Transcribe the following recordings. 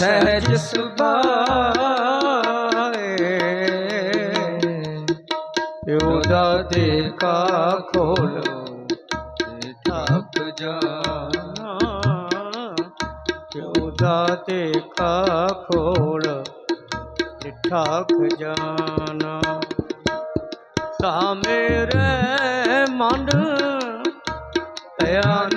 ਸਹਿਜ ਸੁਭਾਏ। ਦਾ ਦੇਖਾ ਖੋਲੋ ਤੇ ਠੱਕ ਜਾਣਾ। ਦਾ ਦੇਖਾ ਖੋਲ ਤੇ ਠੱਕ ਜਾਣਾ। ਤਾਂ ਮੇਰੇ ਮਨ ਦਇਆ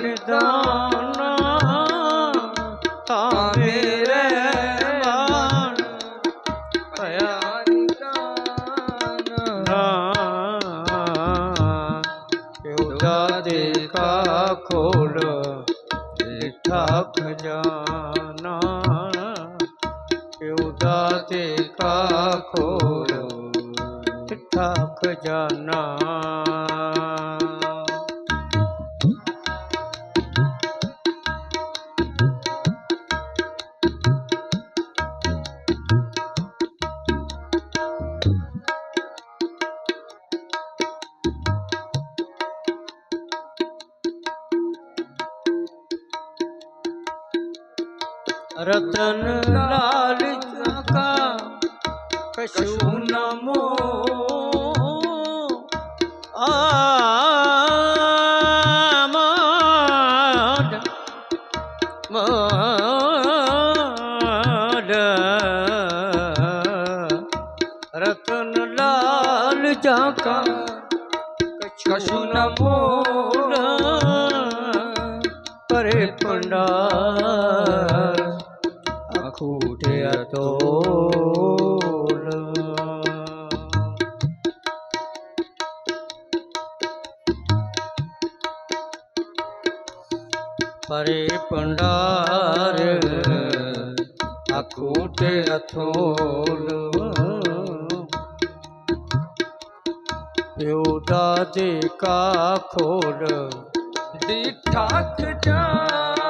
ਉਹਦਾ ਦੇਖਾ ਖੋਲ ਦੇਖਾ ਖਜ਼ਾਨਾ ਉਹਦਾ ਦੇਖਾ ਖੋਲ ਦੇਖਾ ਖਜ਼ਾਨਾ ਰਤਨ ਲਾਲ ਕਾ ਕਛੂ ਨਮੋ ਆਮਦ ਮਾਦ। ਰਤਨ ਲਾਲ ਜਾ ਕਾ ਕਛੂ ਪਰੇ ਪੰਡਾਰ ਅਖੂਟਿਆ ਤੋਲ ਪਿਓ ਦਾਦੇ ਕਾ ਖੋਲ ਡਿਠਾ ਖਜ਼ਾਨਾ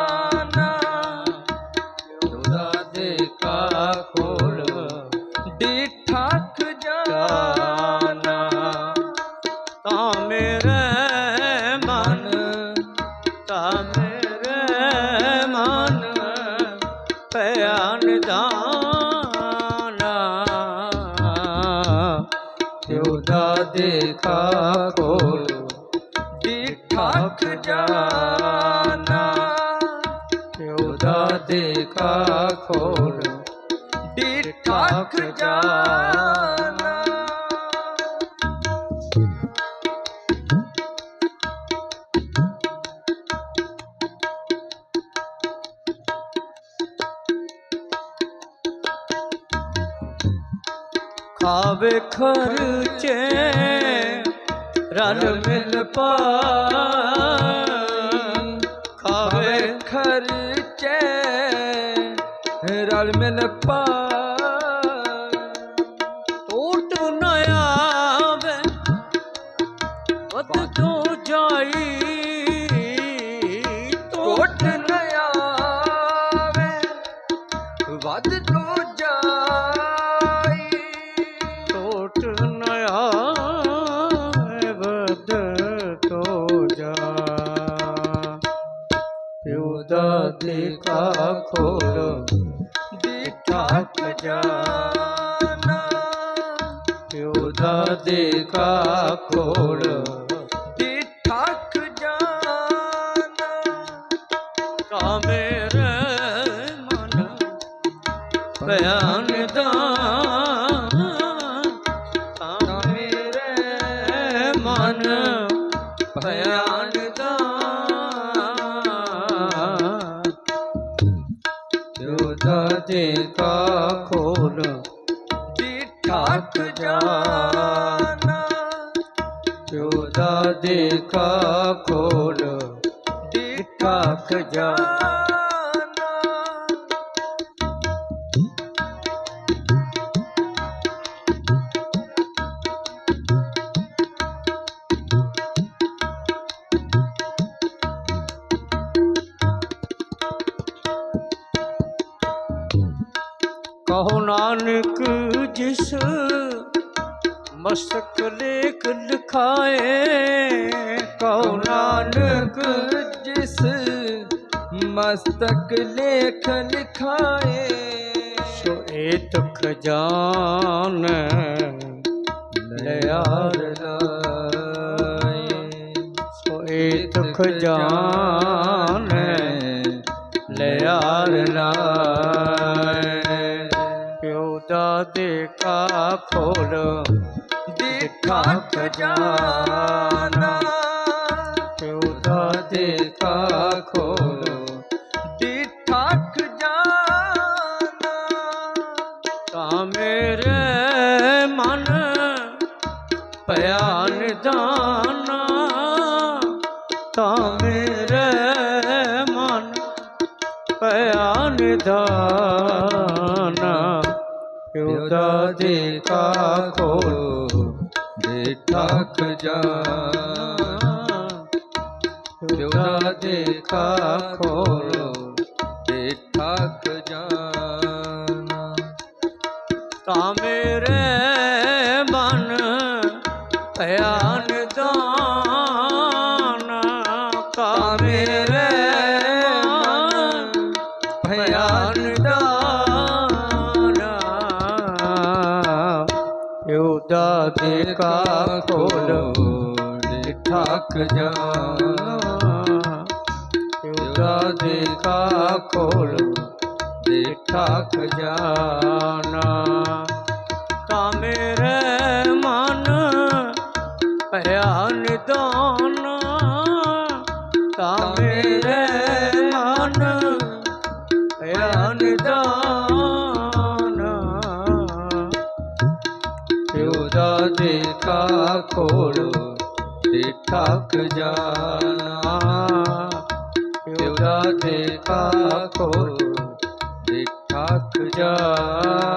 ਦੇਖਾ ਕੋਲ ਡਿਠਾ ਖਜ਼ਾਨਾ ਤਿਉ ਦਾ ਦੇਖਾ ਖੋਲ ਡਿਠਾ ਖਜ਼ਾਨਾ ਖਾਵੇ ਖਰਚੇ ਰਲ ਮਿਲ ਪਾਏ ਖਾਵੇ ਖਰਚੇ ਰਲ ਮਿਲ ਪਾ ਦੇਖਾ ਖੋਲ ਡਿਠਾ ਖਜ਼ਾਨਾ। ਪਿਉ ਦਾ ਦੇਖਾ ਖੋਲ। ਡਿਠਾ ਖਜ਼ਾਨਾ। ਕਾ ਮੇਰੇ ਮਨ ਬਿਆਨ ਦਾ ਕਾ ਮੇਰੇ ਮਨ ਬਿਆਨ ਜੋ ਦਾ ਦੇਖਾ ਖੋਲ ਡਿਠਾ ਠਾਕ ਜੋ ਦਾ ਦੇਖਾ ਖੋਲ ਡਿਠਾ ਖਜ਼ਾਨਾ। ਕਹੋ ਨਾਨਕ ਜਿਸ ਮਸਤਕ ਲੇਖ ਲਿਖਾਏ, ਕਹੋ ਨਾਨਕ ਜਿਸ ਮਸਤਕ ਲੇਖ ਲਿਖਾਏ। ਏਤ ਖਜ਼ਾਨ ਲਿਆਰ ਲਾਏ। ਸੋ ਏਤ ਖਜ਼ਾਨ ਲਿਆਰ ਕਾ ਖੋਲ ਦਿੱਠਾ ਖਜ਼ਾਨਾ ਦਾਦੇ ਕਾ ਖੋਲ ਦਿੱਠਾ ਖਜ਼ਾਨਾ ਤਾਂ ਮੇਰੇ ਮਨ ਪਿਆ ਨਿਦਾਨਾ ਤਾਂ ਮੇਰੇ ਮਨ ਪਿਆ ਨਿਦਾਨਾ ਪਿਓ ਦਾਦੇ ਕਾ ਖੋਲ ਦਿੱਠਾ ਖਜ਼ਾਨਾ ਪਿਓ ਦਾਦੇ ਕਾ ਖੋਲ ਦਿੱਠਾ ਤਾਂ ਮੇਰੇ ਮਨ ਪਿਆ ਯੋਦਾ ਦੇ ਕਾ ਖੋਲ ਦਿੱਠਾ ਖਜ਼ਾਨਾ ਯੋਦਾ ਦੇ ਕਾ ਖੋਲ ਦਿੱਠਾ ਖਜ਼ਾਨਾ ਤਾਂ ਮੇਰੇ ਮਨ ਪਿਆ ਨਿਦਾਨ ਯੋਦਾ ਦੇ ਕਾ ਖੋਲ ਦਿੱਠਾ ਖਜ਼ਾਨਾ ਯੋਦਾ ਦੇ ਕਾ ਖੋਲ ਦਿੱਠਾ ਜਾ ਖਜ਼ਾਨਾ ਜਾ